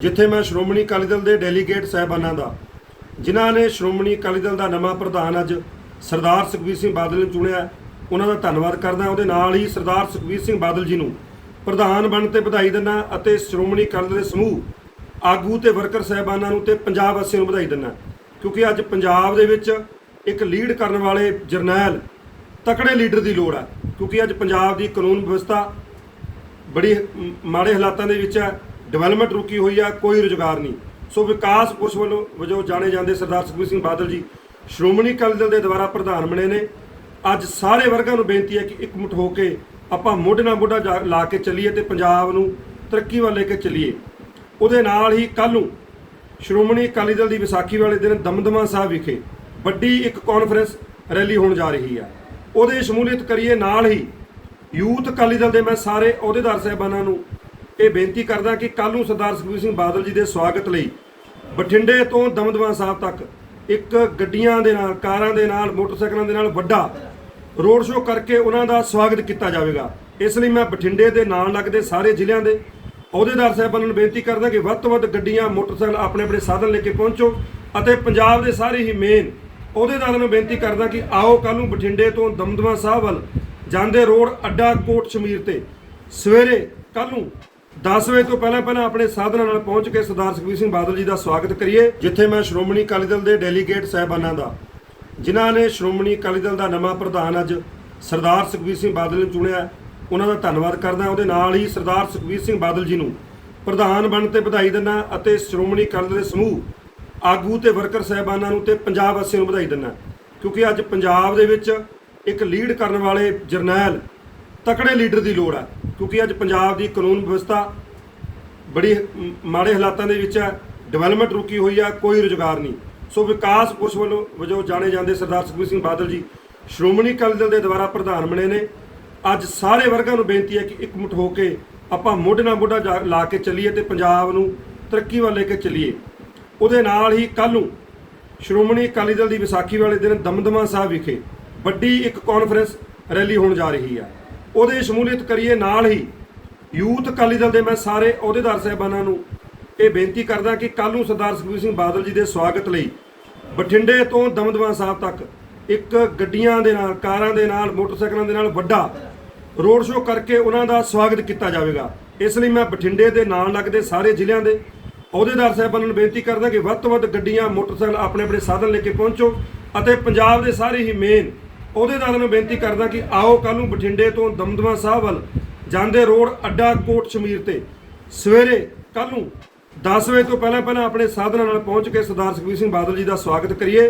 ਜਿੱਥੇ ਮੈਂ ਸ਼੍ਰੋਮਣੀ ਅਕਾਲੀ ਦਲ ਦੇ ਡੈਲੀਗੇਟ ਸਾਹਿਬਾਨਾਂ ਦਾ, ਜਿਨ੍ਹਾਂ ਨੇ ਸ਼੍ਰੋਮਣੀ ਅਕਾਲੀ ਦਲ ਦਾ ਨਵਾਂ ਪ੍ਰਧਾਨ ਅੱਜ ਸਰਦਾਰ ਸੁਖਬੀਰ ਸਿੰਘ ਬਾਦਲ ਨੂੰ ਚੁਣਿਆ, ਉਹਨਾਂ ਦਾ ਧੰਨਵਾਦ ਕਰਦਾ ਉਹਦੇ ਨਾਲ ਹੀ ਸਰਦਾਰ ਸੁਖਬੀਰ ਸਿੰਘ ਬਾਦਲ ਜੀ ਨੂੰ ਪ੍ਰਧਾਨ ਬਣਨ ਤੇ ਵਧਾਈ ਦਿੰਦਾ ਅਤੇ ਸ਼੍ਰੋਮਣੀ ਅਕਾਲੀ ਦਲ ਦੇ ਸਮੂਹ ਆਗੂ ਤੇ ਵਰਕਰ ਸਾਹਿਬਾਨਾਂ ਨੂੰ ਤੇ ਪੰਜਾਬ ਵਾਸੀਆਂ ਨੂੰ ਵਧਾਈ ਦਿੰਦਾ ਕਿਉਂਕਿ ਅੱਜ ਪੰਜਾਬ ਦੇ ਵਿੱਚ ਇੱਕ ਲੀਡ ਕਰਨ ਵਾਲੇ ਜਰਨੈਲ ਤਕੜੇ ਲੀਡਰ ਦੀ ਲੋੜ ਹੈ। ਕਿਉਂਕਿ ਅੱਜ ਪੰਜਾਬ ਦੀ ਕਾਨੂੰਨ ਵਿਵਸਥਾ ਬੜੀ ਮਾੜੇ ਹਾਲਾਤਾਂ ਦੇ ਵਿੱਚ ਹੈ। ਡਿਵੈਲਪਮੈਂਟ ਰੁਕੀ ਹੋਈ ਆ, ਕੋਈ ਰੁਜ਼ਗਾਰ ਨਹੀਂ। ਸੋ ਵਿਕਾਸ ਪੁਰਸ਼ ਵੱਲੋਂ ਵਜੋਂ ਜਾਣੇ ਜਾਂਦੇ ਸਰਦਾਰ ਸੁਖਬੀਰ ਸਿੰਘ ਬਾਦਲ ਜੀ ਸ਼੍ਰੋਮਣੀ ਅਕਾਲੀ ਦਲ ਦੇ ਦੁਆਰਾ ਪ੍ਰਧਾਨ ਬਣੇ ਨੇ। ਅੱਜ ਸਾਰੇ ਵਰਗਾਂ ਨੂੰ ਬੇਨਤੀ ਹੈ ਕਿ ਇਕਮੁੱਠ ਹੋ ਕੇ ਆਪਾਂ ਮੋਢੇ ਨਾਲ ਮੋਢਾ ਜਾ- ਲਾ ਕੇ ਚੱਲੀਏ ਤੇ ਪੰਜਾਬ ਨੂੰ ਤਰੱਕੀ ਵੱਲ ਲੈ ਕੇ ਚੱਲੀਏ। ਉਹਦੇ ਨਾਲ ਹੀ ਕੱਲ੍ਹ ਨੂੰ ਸ਼੍ਰੋਮਣੀ ਅਕਾਲੀ ਦਲ ਦੀ ਵਿਸਾਖੀ ਵਾਲੇ ਦਿਨ ਦਮਦਮਾ ਸਾਹਿਬ ਵਿਖੇ ਵੱਡੀ ਇੱਕ ਕਾਨਫਰੰਸ ਰੈਲੀ ਹੋਣ ਜਾ ਰਹੀ ਹੈ ਉਹਦੇ ਸ਼ਮੂਲੀਅਤ ਕਰੀਏ ਨਾਲ ਹੀ ਯੂਥ ਅਕਾਲੀ ਦਲ ਦੇ ਮੈਂ ਸਾਰੇ ਅਹੁਦੇਦਾਰ ਸਾਹਿਬਾਨਾਂ ਨੂੰ ਇਹ ਬੇਨਤੀ ਕਰਦਾ ਕਿ ਕੱਲ੍ਹ ਨੂੰ ਸਰਦਾਰ ਸੁਖਬੀਰ ਸਿੰਘ ਬਾਦਲ ਜੀ ਦੇ ਸਵਾਗਤ ਲਈ ਬਠਿੰਡੇ ਤੋਂ ਦਮਦਮਾ ਸਾਹਿਬ ਤੱਕ ਇੱਕ ਗੱਡੀਆਂ ਦੇ ਨਾਲ, ਕਾਰਾਂ ਦੇ ਨਾਲ, ਮੋਟਰਸਾਈਕਲਾਂ ਦੇ ਨਾਲ ਵੱਡਾ ਰੋਡ ਸ਼ੋਅ ਕਰਕੇ ਉਹਨਾਂ ਦਾ ਸਵਾਗਤ ਕੀਤਾ ਜਾਵੇਗਾ। ਇਸ ਲਈ ਮੈਂ ਬਠਿੰਡੇ ਦੇ ਨਾਲ ਲੱਗਦੇ ਸਾਰੇ ਜ਼ਿਲ੍ਹਿਆਂ ਦੇ ਅਹੁਦੇਦਾਰ ਸਾਹਿਬਾਨਾਂ ਨੂੰ ਬੇਨਤੀ ਕਰਦਾ ਕਿ ਵੱਧ ਤੋਂ ਵੱਧ ਗੱਡੀਆਂ, ਮੋਟਰਸਾਈਕਲ ਆਪਣੇ ਆਪਣੇ ਸਾਧਨ ਲੈ ਕੇ ਪਹੁੰਚੋ ਅਤੇ ਪੰਜਾਬ ਦੇ ਸਾਰੇ ਹੀ ਮੇਨ ਅਹੁਦੇਦਾਰਾਂ ਨੂੰ ਬੇਨਤੀ ਕਰਦਾ ਕਿ ਆਓ ਕੱਲ ਨੂੰ ਬਠਿੰਡੇ ਤੋਂ ਦਮਦਮਾ ਸਾਹਿਬ ਵੱਲ ਜਾਂਦੇ ਰੋਡ ਅੱਡਾ ਕੋਟ ਸ਼ਮੀਰ ਤੇ। ਸਵੇਰੇ ਕੱਲ ਨੂੰ 10 ਵਜੇ ਤੋਂ ਪਹਿਲਾਂ ਪਹਿਲਾਂ ਆਪਣੇ ਸਾਧਨਾਂ ਨਾਲ ਪਹੁੰਚ ਕੇ ਸਰਦਾਰ ਸੁਖਬੀਰ ਸਿੰਘ ਬਾਦਲ ਜੀ ਦਾ ਸਵਾਗਤ ਕਰੀਏ, ਜਿੱਥੇ ਮੈਂ ਸ਼੍ਰੋਮਣੀ ਅਕਾਲੀ ਦਲ ਦੇ ਡੈਲੀਗੇਟ ਸਾਹਿਬਾਨਾਂ ਦਾ। ਜਿਨ੍ਹਾਂ ਨੇ ਸ਼੍ਰੋਮਣੀ ਅਕਾਲੀ ਦਲ ਦਾ ਨਵਾਂ ਪ੍ਰਧਾਨ ਅੱਜ ਸਰਦਾਰ ਸੁਖਬੀਰ ਸਿੰਘ ਬਾਦਲ ਨੂੰ ਚੁਣਿਆ, ਉਹਨਾਂ ਦਾ ਧੰਨਵਾਦ ਕਰਦਾ ਉਹਦੇ ਨਾਲ ਹੀ ਸਰਦਾਰ ਸੁਖਬੀਰ ਸਿੰਘ ਬਾਦਲ ਜੀ ਨੂੰ ਪ੍ਰਧਾਨ ਬਣਨ ਤੇ ਵਧਾਈ ਦਿੰਦਾ ਅਤੇ ਸ਼੍ਰੋਮਣੀ ਅਕਾਲੀ ਦਲ ਦੇ ਸਮੂਹ ਆਗੂ ਤੇ ਵਰਕਰ ਸਾਹਿਬਾਨਾਂ ਨੂੰ ਤੇ ਪੰਜਾਬ ਵਾਸੀਆਂ ਨੂੰ ਵਧਾਈ ਦਿੰਦਾ ਕਿਉਂਕਿ ਅੱਜ ਪੰਜਾਬ ਦੇ ਵਿੱਚ ਇੱਕ ਲੀਡ ਕਰਨ ਵਾਲੇ ਜਰਨੈਲ ਤਕੜੇ ਲੀਡਰ ਦੀ ਲੋੜ ਹੈ। ਕਿਉਂਕਿ ਅੱਜ ਪੰਜਾਬ ਦੀ ਕਾਨੂੰਨ ਵਿਵਸਥਾ ਬੜੀ ਮਾੜੇ ਹਾਲਾਤਾਂ ਦੇ ਵਿੱਚ ਹੈ ਡਿਵੈਲਪਮੈਂਟ ਰੁਕੀ ਹੋਈ ਆ, ਕੋਈ ਰੁਜ਼ਗਾਰ ਨਹੀਂ। ਸੋ ਵਿਕਾਸ ਪੁਰਸ਼ ਵੱਲੋਂ ਵਜੋਂ ਜਾਣੇ ਜਾਂਦੇ ਸਰਦਾਰ ਸੁਖਬੀਰ ਸਿੰਘ ਬਾਦਲ ਜੀ, ਸ਼੍ਰੋਮਣੀ ਅਕਾਲੀ ਦਲ ਦੇ ਦੁਆਰਾ ਪ੍ਰਧਾਨ ਬਣੇ ਨੇ। ਅੱਜ ਸਾਰੇ ਵਰਗਾਂ ਨੂੰ ਬੇਨਤੀ ਹੈ ਕਿ ਇਕਮੁੱਠ ਹੋ ਕੇ ਆਪਾਂ ਮੋਢੇ ਨਾਲ ਮੋਢਾ ਜਾ- ਲਾ ਕੇ ਚੱਲੀਏ ਤੇ ਪੰਜਾਬ ਨੂੰ ਤਰੱਕੀ ਵੱਲ ਲੈ ਕੇ ਚੱਲੀਏ। ਉਹਦੇ ਨਾਲ ਹੀ ਕੱਲ੍ਹ ਨੂੰ ਸ਼੍ਰੋਮਣੀ ਅਕਾਲੀ ਦਲ ਦੀ ਵਿਸਾਖੀ ਵਾਲੇ ਦਿਨ ਦਮਦਮਾ ਸਾਹਿਬ ਵਿਖੇ ਵੱਡੀ ਇੱਕ ਕਾਨਫਰੰਸ ਰੈਲੀ ਹੋਣ ਜਾ ਰਹੀ ਹੈ ਉਹਦੇ ਸ਼ਮੂਲੀਅਤ ਕਰੀਏ ਨਾਲ ਹੀ। ਯੂਥ ਅਕਾਲੀ ਦਲ ਦੇ ਮੈਂ ਸਾਰੇ ਅਹੁਦੇਦਾਰ ਸਾਹਿਬਾਨਾਂ ਨੂੰ ਇਹ ਬੇਨਤੀ ਕਰਦਾ ਕਿ ਕੱਲ੍ਹ ਨੂੰ ਸਰਦਾਰ ਸੁਖਬੀਰ ਸਿੰਘ ਬਾਦਲ ਜੀ ਦੇ ਸਵਾਗਤ ਲਈ ਬਠਿੰਡੇ ਤੋਂ ਦਮਦਮਾ ਸਾਹਿਬ ਤੱਕ ਇੱਕ ਗੱਡੀਆਂ ਦੇ ਨਾਲ, ਕਾਰਾਂ ਦੇ ਨਾਲ, ਮੋਟਰਸਾਈਕਲਾਂ ਦੇ ਨਾਲ ਵੱਡਾ ਰੋਡ ਸ਼ੋਅ ਕਰਕੇ ਉਹਨਾਂ ਦਾ ਸਵਾਗਤ ਕੀਤਾ ਜਾਵੇਗਾ। ਇਸ ਲਈ ਮੈਂ ਬਠਿੰਡੇ ਦੇ ਨਾਲ ਲੱਗਦੇ ਸਾਰੇ ਜ਼ਿਲ੍ਹਿਆਂ ਦੇ ਅਹੁਦੇਦਾਰ ਸਾਹਿਬਾਨਾਂ ਨੂੰ ਬੇਨਤੀ ਕਰਦਾ ਕਿ ਵੱਧ ਤੋਂ ਵੱਧ ਗੱਡੀਆਂ, ਮੋਟਰਸਾਈਕਲ ਆਪਣੇ ਆਪਣੇ ਸਾਧਨ ਲੈ ਕੇ ਪਹੁੰਚੋ ਅਤੇ ਪੰਜਾਬ ਦੇ ਸਾਰੇ ਹੀ ਮੇਨ ਅਹੁਦੇਦਾਰਾਂ ਨੂੰ ਬੇਨਤੀ ਕਰਦਾ ਕਿ ਆਓ ਕੱਲ ਨੂੰ ਬਠਿੰਡੇ ਤੋਂ ਦਮਦਮਾ ਸਾਹਿਬ ਵੱਲ ਜਾਂਦੇ ਰੋਡ ਅੱਡਾ ਕੋਟ ਸ਼ਮੀਰ ਤੇ। ਸਵੇਰੇ ਕੱਲ ਨੂੰ 10 ਵਜੇ ਤੋਂ ਪਹਿਲਾਂ ਪਹਿਲਾਂ ਆਪਣੇ ਸਾਧਨਾਂ ਨਾਲ ਪਹੁੰਚ ਕੇ ਸਰਦਾਰ ਸੁਖਬੀਰ ਸਿੰਘ ਬਾਦਲ ਜੀ ਦਾ ਸਵਾਗਤ ਕਰੀਏ।